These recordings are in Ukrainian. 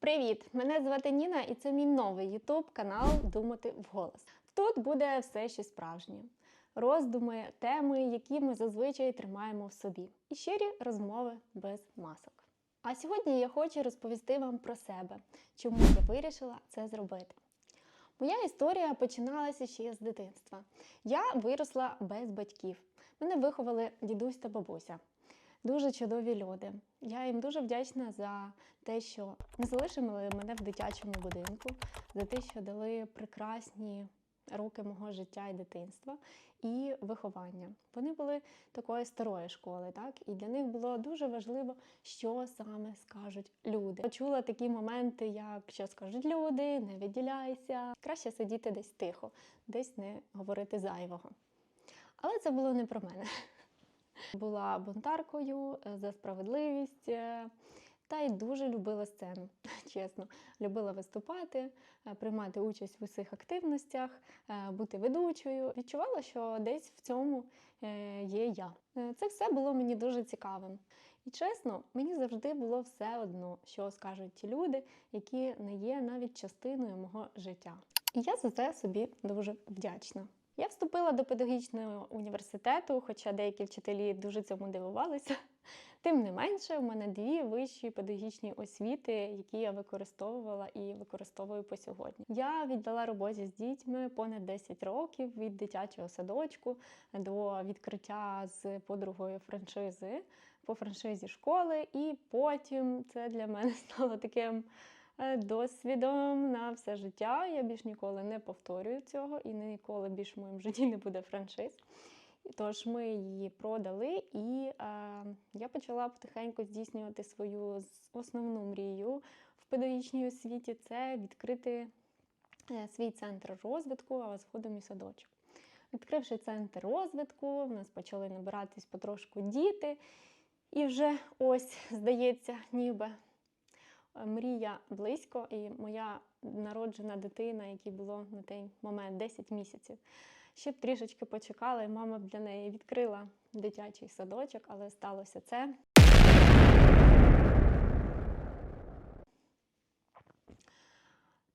Привіт! Мене звати Ніна, і це мій новий ютуб канал Думати вголос. Тут буде все ще справжнє. Роздуми, теми, які ми зазвичай тримаємо в собі, і щирі розмови без масок. А сьогодні я хочу розповісти вам про себе, чому я вирішила це зробити. Моя історія починалася ще з дитинства. Я виросла без батьків. Мене виховали дідусь та бабуся. Дуже чудові люди. Я їм дуже вдячна за те, що не залишили мене в дитячому будинку, за те, що дали прекрасні роки мого життя і дитинства і виховання. Вони були такої старої школи, так і для них було дуже важливо, що саме скажуть люди. Почула такі моменти, як що скажуть люди, не виділяйся. Краще сидіти десь тихо, десь не говорити зайвого. Але це було не про мене. Була бунтаркою е, за справедливість е, та й дуже любила сцену. Чесно, любила виступати, е, приймати участь в усіх активностях, бути ведучою. Відчувала, що десь в цьому є я. Це все було мені дуже цікавим. І чесно, мені завжди було все одно, що скажуть ті люди, які не є навіть частиною мого життя. І я за це собі дуже вдячна. Я вступила до педагогічного університету, хоча деякі вчителі дуже цьому дивувалися. Тим не менше, у мене дві вищі педагогічні освіти, які я використовувала і використовую по сьогодні. Я віддала роботі з дітьми понад 10 років від дитячого садочку до відкриття з подругою франшизи по франшизі школи, і потім це для мене стало таким досвідом на все життя. Я більш ніколи не повторюю цього і ніколи більш в моєму житті не буде франшиз. Тож ми її продали, і е, я почала потихеньку здійснювати свою основну мрію в педагогічній освіті це відкрити е, свій центр розвитку, а згодом і садочок. Відкривши центр розвитку, в нас почали набиратись потрошку діти, і вже ось, здається, ніби е, мрія близько, і моя народжена дитина, якій було на той момент 10 місяців. Ще б трішечки почекала, і мама б для неї відкрила дитячий садочок, але сталося це.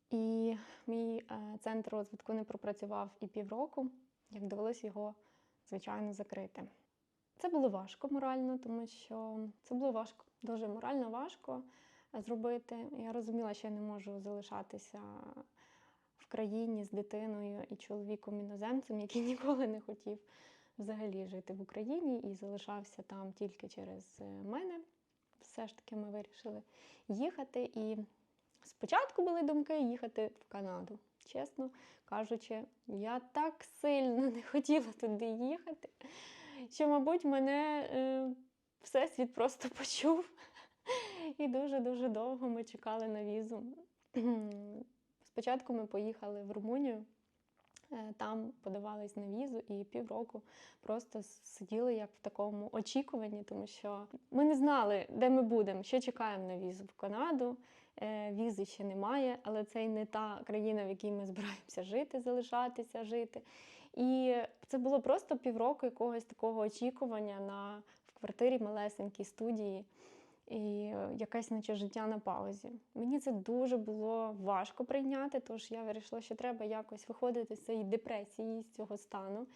І мій е, центр розвитку не пропрацював і півроку, як довелось його, звичайно, закрити. Це було важко морально, тому що це було важко, дуже морально важко зробити. Я розуміла, що я не можу залишатися в країні з дитиною і чоловіком іноземцем, який ніколи не хотів взагалі жити в Україні і залишався там тільки через е, мене. Все ж таки ми вирішили їхати. І спочатку були думки їхати в Канаду. Чесно кажучи, я так сильно не хотіла туди їхати, що, мабуть, мене е, всесвіт просто почув. І дуже-дуже довго ми чекали на візу. Спочатку ми поїхали в Румунію, е, там подавались на візу і півроку просто сиділи як в такому очікуванні, тому що ми не знали, де ми будемо, ще чекаємо на візу в Канаду. Е, Візи ще немає, але це й не та країна, в якій ми збираємося жити, залишатися жити. І це було просто півроку якогось такого очікування на в квартирі малесенькій студії і якесь наче життя на паузі. Мені це дуже було важко прийняти, тож я вирішила, що треба якось виходити з цієї депресії, з цього стану.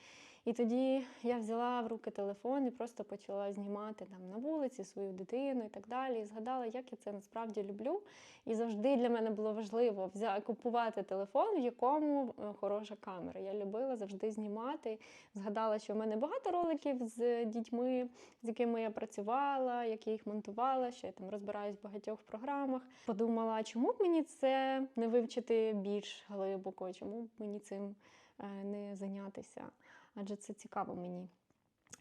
І тоді я взяла в руки телефон і просто почала знімати там на вулиці свою дитину і так далі. І згадала, як я це насправді люблю. І завжди для мене було важливо взя- купувати телефон, в якому е, хороша камера. Я любила завжди знімати. Згадала, що в мене багато роликів з дітьми, з якими я працювала, як я їх монтувала, що я там розбираюсь в багатьох програмах. Подумала, чому б мені це не вивчити більш глибоко, чому б мені цим е, не зайнятися? Адже це цікаво мені.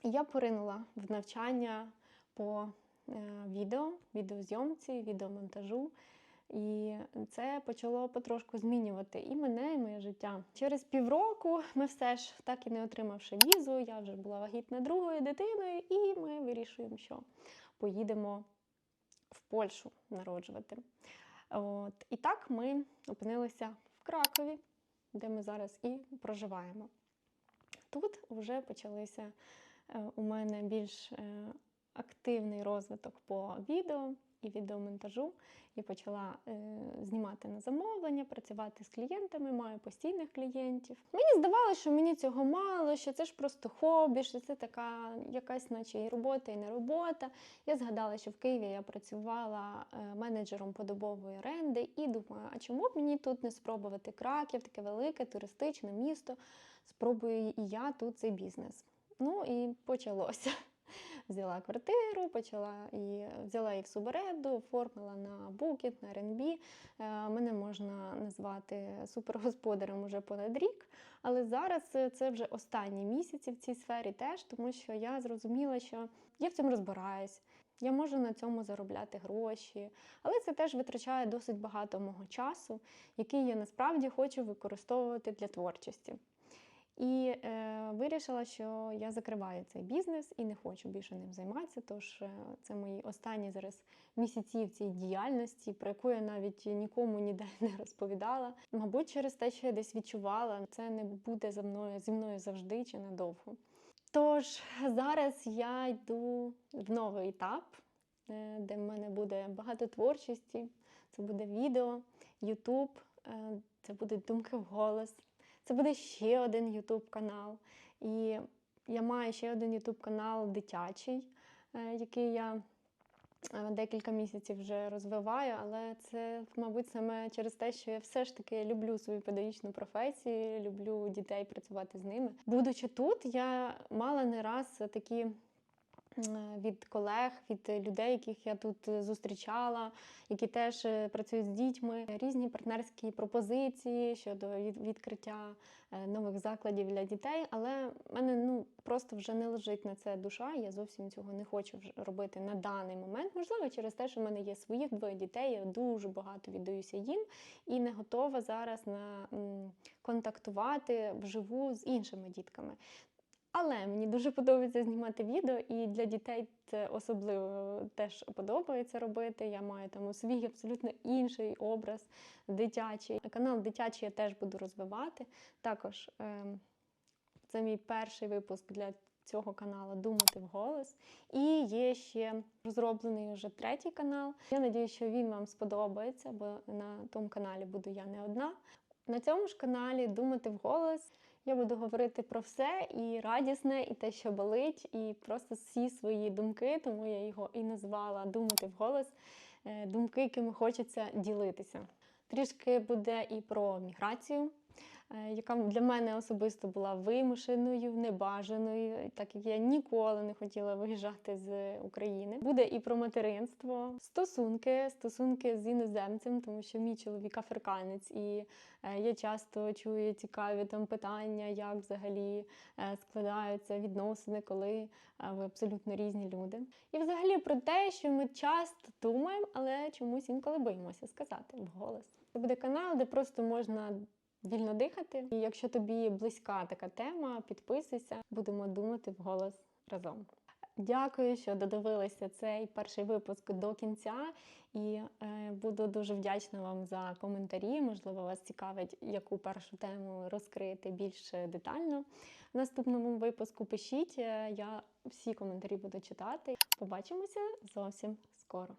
Я поринула в навчання по е, відео, відеозйомці, відеомонтажу. І це почало потрошку змінювати і мене, і моє життя. Через півроку ми все ж, так і не отримавши візу, я вже була вагітна другою дитиною, і ми вирішуємо, що поїдемо в Польщу народжувати. От. І так ми опинилися в Кракові, де ми зараз і проживаємо. Тут вже почалися е, у мене більш е, активний розвиток по відео. і відеомонтажу і почала е, знімати на замовлення, працювати з клієнтами, маю постійних клієнтів. Мені здавалося, що мені цього мало, що це ж просто хобі, що це така якась, наче і робота, і не робота. Я згадала, що в Києві я працювала е, менеджером подобової оренди, і думаю, а чому б мені тут не спробувати Краків, таке велике туристичне місто? Спробую і я тут цей бізнес. Ну і почалося. Взяла квартиру, почала і взяла її в субореду, оформила на Booking, на Airbnb. Е, Мене можна назвати супергосподарем уже понад рік. Але зараз е, це вже останні місяці в цій сфері теж, тому що я зрозуміла, що я в цьому розбираюсь. Я можу на цьому заробляти гроші, але це теж витрачає досить багато мого часу, який я насправді хочу використовувати для творчості. І е, вирішила, що я закриваю цей бізнес і не хочу більше ним займатися. Тож е, це мої останні зараз місяці в цій діяльності, про яку я навіть нікому ніде не розповідала. Мабуть, через те, що я десь відчувала, це не буде за мною зі мною завжди чи надовго. Тож зараз я йду в новий етап, е, де в мене буде багато творчості. Це буде відео, Ютуб, е, це будуть думки вголос. Це буде ще один Ютуб канал. І я маю ще один Ютуб канал дитячий, е, який я е, декілька місяців вже розвиваю, але це, мабуть, саме через те, що я все ж таки люблю свою педагогічну професію, люблю дітей працювати з ними. Будучи тут, я мала не раз такі. М, Від колег, від людей, яких я тут е, зустрічала, які теж е, працюють з дітьми, різні партнерські пропозиції щодо відкриття е, нових закладів для дітей. Але в мене ну просто вже не лежить на це душа. Я зовсім цього не хочу робити на даний момент. Можливо, через те, що в мене є своїх двоє дітей, я дуже багато віддаюся їм і не готова зараз на контактувати вживу з іншими дітками. Але мені дуже подобається знімати відео, і для дітей це особливо теж подобається робити. Я маю там свій абсолютно інший образ дитячий. Канал дитячий я теж буду розвивати. Також ем, це мій перший випуск для цього каналу Думати вголос. І є ще розроблений вже третій канал. Я надію, що він вам сподобається, бо на тому каналі буду я не одна. На цьому ж каналі Думати вголос. Я буду говорити про все і радісне, і те, що болить, і просто всі свої думки, тому я його і назвала Думати вголос, е, думки, якими хочеться ділитися. Трішки буде і про міграцію, яка для мене особисто була вимушеною, небажаною, так як я ніколи не хотіла виїжджати з України. Буде і про материнство, стосунки, стосунки з іноземцем, тому що мій чоловік африканець, і е, я часто чую цікаві там питання, як взагалі е, складаються відносини, коли е, ви абсолютно різні люди. І взагалі про те, що ми часто думаємо, але чомусь інколи боїмося сказати вголос. Це буде канал, де просто можна вільно дихати. І якщо тобі близька така тема, підписуйся, будемо думати вголос разом. Дякую, що додивилися цей перший випуск до кінця, і е, буду дуже вдячна вам за коментарі. Можливо, вас цікавить, яку першу тему розкрити більш детально. В наступному випуску пишіть. е, Я всі коментарі буду читати. Побачимося зовсім скоро.